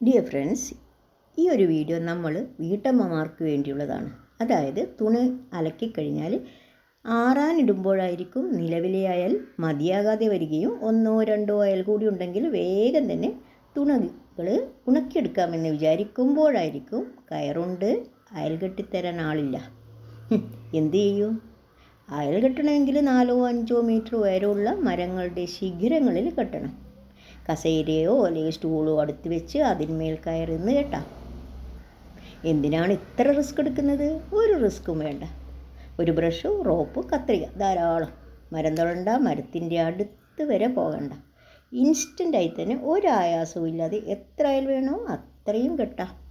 Dear friends ഈ ഒരു video നമ്മൾ വീട്ടമ്മമാർക്ക് വേണ്ടിയുള്ളതാണ്. അതായത് തുണി അലക്കിക്കഴിഞ്ഞാൽ ആറാനിടുമ്പോഴായിരിക്കും നിലവിലെ അയൽ മതിയാകാതെ വരികയും ഒന്നോ രണ്ടോ അയൽ കൂടി ഉണ്ടെങ്കിൽ വേഗം തന്നെ തുണകൾ ഉണക്കിയെടുക്കാമെന്ന് വിചാരിക്കുമ്പോഴായിരിക്കും കയറുണ്ട് അയൽ കെട്ടിത്തരാൻ ആളില്ല. എന്ത് ചെയ്യും? അയൽ കെട്ടണമെങ്കിൽ നാലോ അഞ്ചോ മീറ്റർ ഉയരമുള്ള മരങ്ങളുടെ ശിഖരങ്ങളിൽ കെട്ടണം. കസേരയോ അല്ലെങ്കിൽ സ്റ്റൂളോ അടുത്ത് വെച്ച് അതിന്മേൽ നിന്ന് കേട്ടാ. എന്തിനാണ് ഇത്ര റിസ്ക് എടുക്കുന്നത്? ഒരു റിസ്ക്കും വേണ്ട. ഒരു ബ്രഷും റോപ്പ് കത്രിക ധാരാളം. മരം തൊഴണ്ട മരത്തിന്റെ അടുത്ത് വരെ പോകണ്ട. ഇൻസ്റ്റന്റായി തന്നെ ഒരായാസവും ഇല്ലാതെ എത്ര അയൽ വേണോ അത്രയും കെട്ടാം.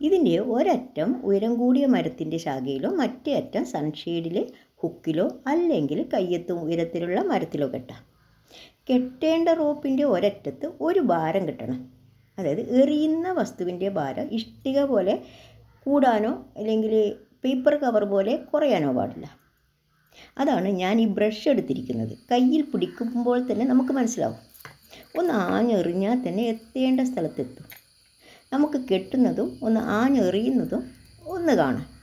ഇതിന്റെ ഒരറ്റം ഉയരം കൂടിയ മരത്തിന്റെ ശാഖയിലോ മറ്റേ അറ്റം സൺഷെയ്ഡിലെ ഹുക്കിലോ അല്ലെങ്കിൽ കയ്യെത്തും ഉയരത്തിലുള്ള മരത്തിലോ കെട്ടാം. കെട്ടേണ്ട റോപ്പിന്റെ ഒരറ്റത്ത് ഒരു ഭാരം കിട്ടണം. അതായത് എറിയുന്ന വസ്തുവിന്റെ ഭാരം ഇഷ്ടിക പോലെ കൂടാനോ അല്ലെങ്കിൽ പേപ്പർ കവർ പോലെ കുറയാനോ പാടില്ല. അതാണ് ഞാൻ ഈ ബ്രഷ് എടുത്തിരിക്കുന്നത്. കയ്യിൽ പിടിക്കുമ്പോൾ തന്നെ നമുക്ക് മനസ്സിലാവും. ഒന്ന് ആഞ്ഞെറിഞ്ഞാൽ തന്നെ എത്തേണ്ട സ്ഥലത്തെത്തും. നമുക്ക് കെട്ടുന്നതും ഒന്ന് ആഞ്ഞെറിയുന്നതും ഒന്ന് കാണാം.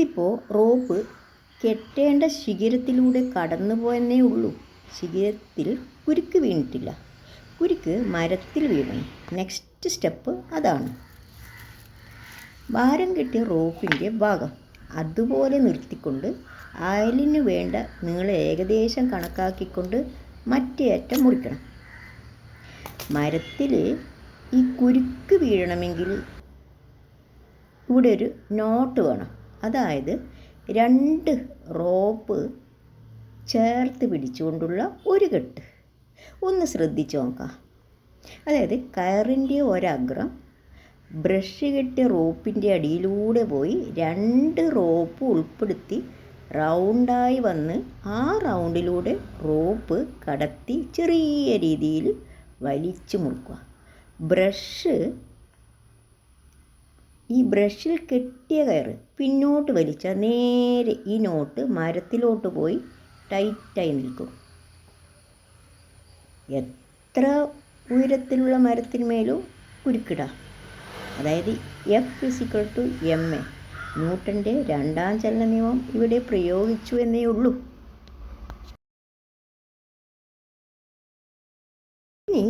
ഇതിപ്പോൾ റോപ്പ് കെട്ടേണ്ട ശിഖരത്തിലൂടെ കടന്നു പോയെന്നേ ഉള്ളൂ. ശിഖരത്തിൽ കുരുക്ക് വീണിട്ടില്ല. കുരുക്ക് മരത്തിൽ വീണു. നെക്സ്റ്റ് സ്റ്റെപ്പ് അതാണ്. ഭാരം കെട്ടിയ റോപ്പിന്റെ ഭാഗം അതുപോലെ നിർത്തിക്കൊണ്ട് അയലിന് വേണ്ട നീളം ഏകദേശം കണക്കാക്കിക്കൊണ്ട് മറ്റേ അറ്റം മുറിക്കണം. മരത്തിൽ ഈ കുരുക്ക് വീഴണമെങ്കിൽ ഇവിടെ ഒരു നോട്ട് വേണം. അതായത് രണ്ട് റോപ്പ് ചേർത്ത് പിടിച്ചുകൊണ്ടുള്ള ഒരു കെട്ട്. ഒന്ന് ശ്രദ്ധിച്ച് നോക്കാം. അതായത് കയറിന്റെ ഒരഗ്രം ബ്രഷ് കെട്ടിയ റോപ്പിന്റെ അടിയിലൂടെ പോയി രണ്ട് റോപ്പ് ഉൾപ്പെടുത്തി റൗണ്ടായി വന്ന് ആ റൗണ്ടിലൂടെ റോപ്പ് കടത്തി ചെറിയ രീതിയിൽ വലിച്ചു മുറുക്കുക. ബ്രഷ് ഈ ബ്രഷിൽ കെട്ടിയ കയറ് പിന്നോട്ട് വലിച്ചാൽ നേരെ ഈ നോട്ട് മരത്തിലോട്ട് പോയി ടൈറ്റായി നിൽക്കും. എത്ര ഉയരത്തിലുള്ള മരത്തിന്മേലും കുരുക്കിടാം. അതായത് F is equal to M A ന്യൂട്ടന്റെ രണ്ടാം ചലന നിയമം ഇവിടെ പ്രയോഗിച്ചു എന്നേ ഉള്ളൂ. ഇനി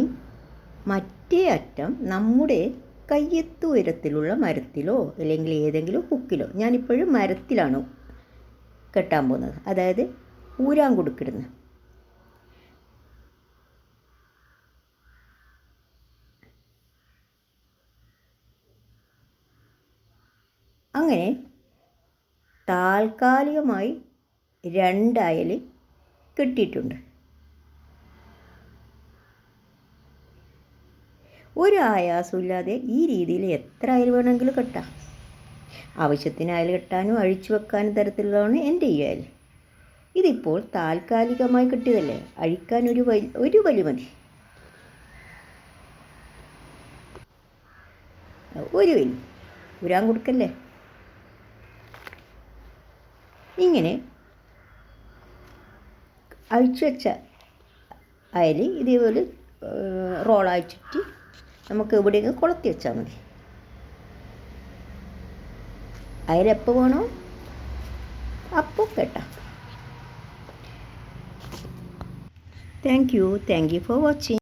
മറ്റേ അറ്റം നമ്മുടെ കയ്യെത്തു ഉയരത്തിലുള്ള മരത്തിലോ അല്ലെങ്കിൽ ഏതെങ്കിലും ഹുക്കിലോ ഞാനിപ്പോഴും മരത്തിലാണ് കെട്ടാൻ പോകുന്നത്. അതായത് ഊരാൻ കൊടുക്കിടുന്ന അങ്ങനെ താൽക്കാലികമായി രണ്ടയൽ കെട്ടിയിട്ടുണ്ട്. ഒരു ആയാസമില്ലാതെ ഈ രീതിയിൽ എത്ര അയൽ വേണമെങ്കിലും കെട്ടാം. ആവശ്യത്തിന് അയൽ കെട്ടാനും അഴിച്ചു വെക്കാനും തരത്തിലുള്ളതാണ് എന്റെ ഈ അയൽ. ഇതിപ്പോൾ താൽക്കാലികമായി കിട്ടിയതല്ലേ? അഴിക്കാൻ ഒരു വലി ഒരു വലി മതി. ഒരു വലി. ഉരാൻ കൊടുക്കല്ലേ? ഇങ്ങനെ അഴിച്ചു വെച്ച അയൽ ഇതേപോലെ റോളായിച്ചിട്ട് നമുക്ക് എവിടെയെങ്കിലും കൊളുത്തി വെച്ചാൽ മതി. അയലെപ്പോൾ വേണോ? അപ്പോൾ കേട്ടാ. Thank you thank you for watching